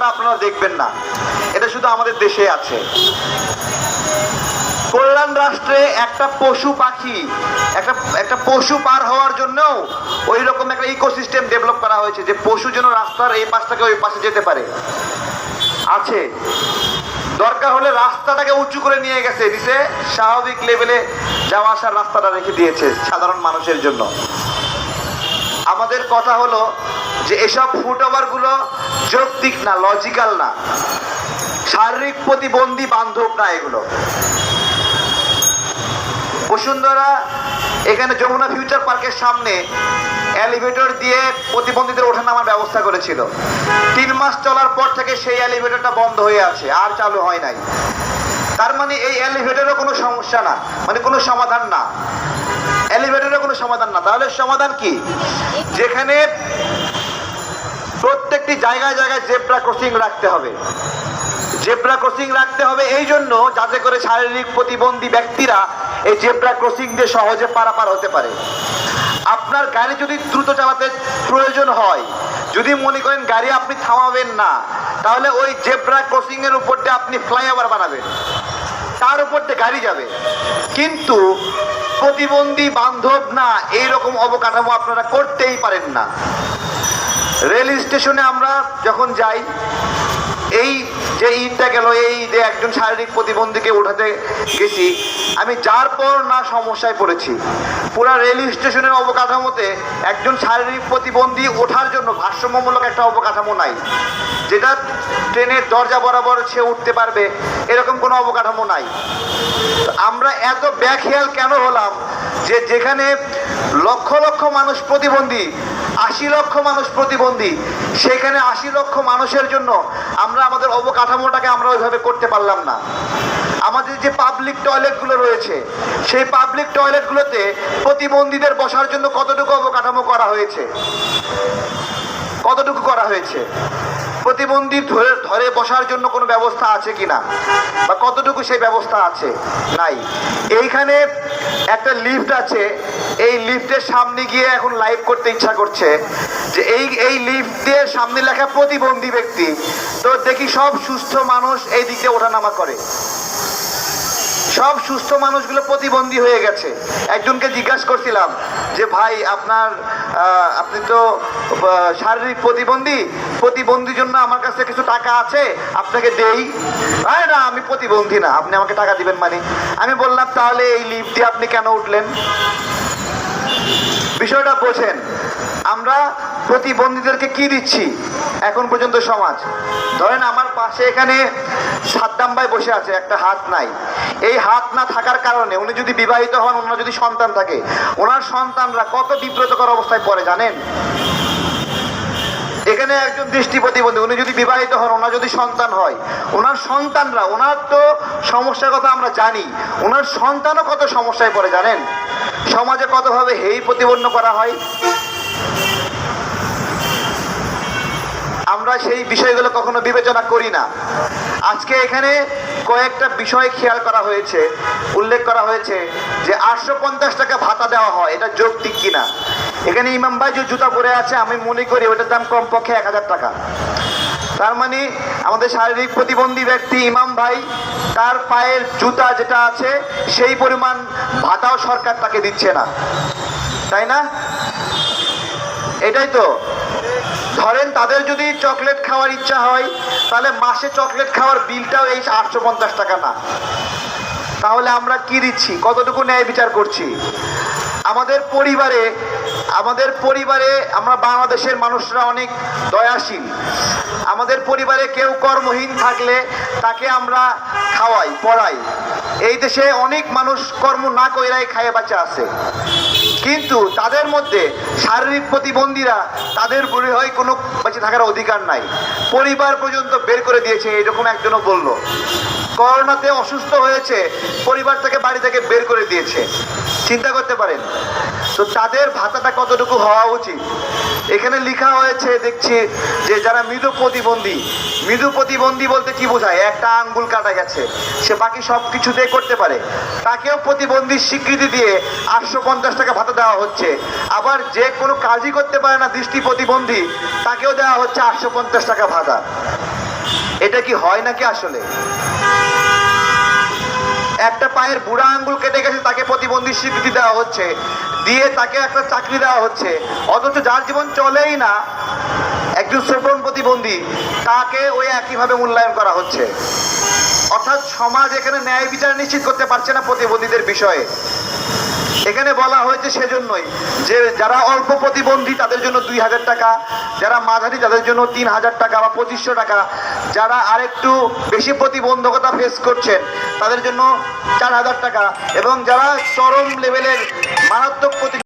করা আপনারা দেখবেন না। এটা শুধু আমাদের দেশে আছে। কল্যাণ রাষ্ট্রে একটা পশু পাখি, একটা একটা পশু পার হওয়ার জন্যও ওই রকম একটা ইকোসিস্টেম ডেভেলপ করা হয়েছে যে পশু যেন রাস্তার এই পাশ থেকে ওই পাশে যেতে পারে। আছে। দরকার হলে রাস্তাটাকে উঁচু করে নিয়ে গেছে। দিছে স্বাভাবিক লেভেলে যাওয়া আসার রাস্তাটা রেখে দিয়েছে সাধারণ মানুষের জন্য। আমাদের কথা হলো যে এসব ফুটওভারগুলো যৌক্তিক না লজিক্যাল না। শারীরিক প্রতিবন্ধী বান্ধব না এগুলো। বসুন্ধরা, এখানে যমুনা ফিউচার পার্কের সামনে এলিভেটর দিয়ে প্রতিবন্ধীদের ওঠানামার ব্যবস্থা করেছিল। তিন মাস চলার পর থেকে সেই এলিভেটরটা বন্ধ হয়ে আছে, আর চালু হয় নাই। তার মানে এই এলিভেটরেরও কোনো সমস্যা না মানে কোনো সমাধান না। এলিভেটরের কোনো সমাধান না, তাহলে সমাধান কি? যেখানে প্রত্যেকটি জায়গায় জায়গায় জেব্রা ক্রসিং রাখতে হবে। জেব্রা ক্রসিং রাখতে হবে এই জন্য যাতে করে শারীরিক প্রতিবন্ধী ব্যক্তিরা এই জেব্রা ক্রসিং দিয়ে সহজে পারাপার হতে পারে। আপনার গাড়ি যদি দ্রুত চালাতে প্রয়োজন হয়, যদি মনে করেন গাড়ি আপনি থামাবেন না, তাহলে ওই জেব্রা ক্রসিং এর উপর দিয়ে আপনি ফ্লাইওভার বানাবেন। তার উপর দিয়ে গাড়ি যাবে। কিন্তু প্রতিবন্ধী বান্ধব না, এইরকম অবকাঠামো আপনারা করতেই পারেন না। রেল স্টেশনে আমরা যখন যাই, এই যে ঈদটা গেল, এই ঈদে একজন শারীরিক প্রতিবন্ধীকে উঠাতে গেছি, আমি যার পর না সমস্যায় পড়েছি। পুরা রেল স্টেশনের অবকাঠামোতে একজন শারীরিক প্রতিবন্ধী ওঠার জন্য ভারসাম্যমূলক একটা অবকাঠামো নাই। যেটা ট্রেনের দরজা বরাবর সে উঠতে পারবে, এরকম কোনো অবকাঠামো নাই। আমরা এত ব্যাখেয়াল কেন হলাম যে যেখানে লক্ষ লক্ষ মানুষ প্রতিবন্ধী আশি লক্ষ মানুষ প্রতিবন্ধী। সেখানে আশি লক্ষ মানুষের জন্য আমরা আমাদের অবকাঠামোটাকে আমরা ওইভাবে করতে পারলাম না। আমাদের যে পাবলিক টয়লেটগুলো রয়েছে, সেই পাবলিক টয়লেটগুলোতে প্রতিবন্ধীদের বসার জন্য কতটুকু অবকাঠামো করা হয়েছে? কতটুকু করা হয়েছে? প্রতিবন্ধী ধরে ধরে বসার জন্য কোনো ব্যবস্থা আছে কি না বা কতটুকু সেই ব্যবস্থা আছে? নাই। এইখানে একটা লিফট আছে। এই লিফটের সামনে গিয়ে এখন লাইভ করতে ইচ্ছা করছে যে এই এই লিফট দিয়ে সামনে লেখা প্রতিবন্ধী ব্যক্তি। তো দেখি সব সুস্থ মানুষ এই দিকে ওঠানামা করে। সব সুস্থ মানুষগুলো প্রতিবন্ধী হয়ে গেছে। একজনকে জিজ্ঞাসা করছিলাম যে, ভাই, আপনার আপনি তো শারীরিক প্রতিবন্ধী, প্রতিবন্ধীর জন্য আমার কাছে কিছু টাকা আছে, আপনাকে দেই। আরে না, আমি প্রতিবন্ধী না, আপনি আমাকে টাকা দিবেন মানে? আমি বললাম, তাহলে এই লিফট দিয়ে আপনি কেন উঠলেন? বিষয়টা বোঝেন, আমরা প্রতিবন্ধীদেরকে কি দিচ্ছি? এখন পর্যন্ত সমাজ। ধরেন আমার পাশে এখানে সাদ্দাম ভাই বসে আছে, একটা হাত নাই। এই হাত না থাকার কারণে উনি যদি বিবাহিত হন, ওনার যদি সন্তান থাকে, ওনার সন্তানরা কত বিব্রতকর অবস্থায় পড়ে জানেন? এখানে একজন দৃষ্টি প্রতিবন্ধী, উনি যদি বিবাহিত হন, ওনার যদি সন্তান হয়, ওনার সন্তানরা, ওনার তো সমস্যার কথা আমরা জানি, ওনার সন্তানও কত সমস্যায় পড়ে জানেন? সমাজে কতভাবে হেই প্রতিপন্ন করা হয়? আমরা সেই বিষয়গুলো কখনো বিবেচনা করি না। আজকে এখানে কয়েকটা বিষয় খেয়াল করা হয়েছে, উল্লেখ করা হয়েছে যে আটশো পঞ্চাশ টাকা ভাতা দেওয়া হয়, এটা যৌক্তিক কিনা। এখানে ইমাম ভাই যে জুতা পরে আছে, আমি মনে করি ওটার দাম কমপক্ষে এক হাজার টাকা। তার মানে আমাদের শারীরিক প্রতিবন্ধী ব্যক্তি ইমাম ভাই, তার পায়ের জুতা যেটা আছে, সেই পরিমাণ ভাতাও সরকার তাকে দিচ্ছে না। তাই না? এটাই তো। ধরেন তাদের যদি চকলেট খাওয়ার ইচ্ছা হয়, তাহলে মাসে চকলেট খাওয়ার বিলটাও এই আটশো পঞ্চাশ টাকা না। তাহলে আমরা কি দিচ্ছি? কতটুকু ন্যায় বিচার করছি? আমাদের পরিবারে আমাদের পরিবারে আমরা বাংলাদেশের মানুষরা অনেক দয়াশীল। আমাদের পরিবারে কেউ কর্মহীন থাকলে তাকে আমরা খাওয়াই, পড়াই। এই দেশে অনেক মানুষ কর্ম না কইরাই খাইয়ে বাঁচা আছে। কিন্তু তাদের মধ্যে শারীরিক প্রতিবন্ধীরা তাদের মনে হয় কোনো বেঁচে থাকার অধিকার নাই। পরিবার পর্যন্ত বের করে দিয়েছে, এরকম একজনও বলল। করোনাতে অসুস্থ হয়েছে, পরিবার থেকে বাড়ি থেকে বের করে দিয়েছে। চিন্তা করতে পারেন। তো তাদের ভাতাটা কতটুকু হওয়া উচিত? এখানে লেখা হয়েছে, দেখছি, যে যারা মৃদু প্রতিবন্ধী মৃদু প্রতিবন্ধী বলতে কি বোঝায়? একটা আঙ্গুল কাটা গেছে, সে বাকি সব কিছুতেই করতে পারে। তাকেও প্রতিবন্ধী স্বীকৃতি দিয়ে আটশো পঞ্চাশ টাকা ভাতা দেওয়া হচ্ছে। আবার যে কোনো কাজই করতে পারে না দৃষ্টি প্রতিবন্ধী, তাকেও দেওয়া হচ্ছে আটশো পঞ্চাশ টাকা ভাতা। এটা কি হয় নাকি আসলে? একটা পায়ের বুড়া আঙ্গুল কেটে গেছে তাকে প্রতিবন্ধী স্বীকৃতি দেওয়া হচ্ছে। দিয়ে তাকে একটা চাকরি দেওয়া হচ্ছে। অথচ যার জীবন চলেই না, একজন শ্রবণ প্রতিবন্ধী, তাকে ওই একইভাবে মূল্যায়ন করা হচ্ছে। অর্থাৎ সমাজ এখানে ন্যায় বিচার নিশ্চিত করতে পারছে না প্রতিবন্ধীদের বিষয়ে। এখানে বলা হয়েছে সেজন্যই যে যারা অল্প প্রতিবন্ধী, তাদের জন্য দুই হাজার টাকা। যারা মাঝারি, তাদের জন্য তিন হাজার টাকা বা পঁচিশশো টাকা। যারা আরেকটু বেশি প্রতিবন্ধকতা ফেস করছেন, তাদের জন্য চার হাজার টাকা। এবং যারা চরম লেভেলের মারাত্মক প্রতি